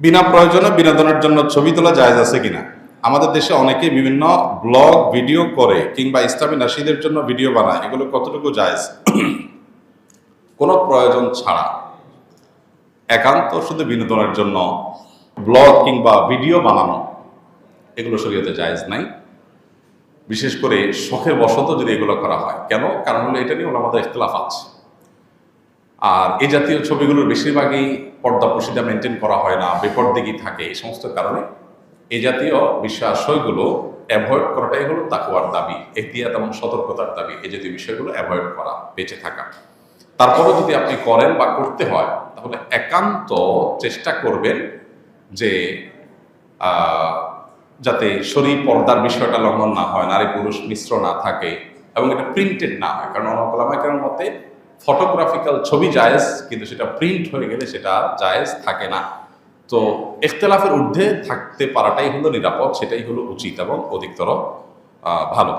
বিনা প্রয়োজনে বিনোদনের জন্য ছবি তোলা জায়েজ আছে কিনা? আমাদের দেশে অনেকে বিভিন্ন ব্লগ, ভিডিও করে কিংবা ইসলামী নাসিদের জন্য ভিডিও বানায়। এগুলো কতটুকু জায়জ? কোনো প্রয়োজন ছাড়া। একান্ত শুধু বিনোদনের জন্য ব্লগ কিংবা ভিডিও বানানো, এগুলো শরীয়তে জায়জ নাই। বিশেষ করে শখের বশত যদি এগুলো করা হয়। কেন? কারণ হলো এটা নিয়ে আমাদের ইখতলাফ আছে। আর এই জাতীয় ছবিগুলোর বেশিরভাগই পর্দা প্রসিদা মেনটেন করা হয় না, বেপরদিগি থাকে, এই সমস্ত কারণে এই জাতীয় বিষয়াশয়গুলো অ্যাভয়েড করাটাই হলো তাকুয়ার দাবি, এহতিয়াত এবং সতর্কতার দাবি, এই জাতীয় বিষয়গুলো অ্যাভয়েড করা, বেঁচে থাকা। তারপরেও যদি আপনি করেন বা করতে হয়, তাহলে একান্ত চেষ্টা করবেন যে যাতে শরীর পর্দার বিষয়টা লঙ্ঘন না হয় নারী পুরুষ মিশ্র না থাকে এবং এটা প্রিন্টেড না হয়। কারণ অনকলামাইকার মতে ফটোগ্রাফিক্যাল ছবি জায়েজ, কিন্তু সেটা প্রিন্ট হয়ে গেলে সেটা জায়েজ থাকে না। তো ইখতলাফের ঊর্ধ্বে থাকতে পারাটাই হলো নিরাপদ, সেটাই হলো উচিত এবং অধিকতর ভালো।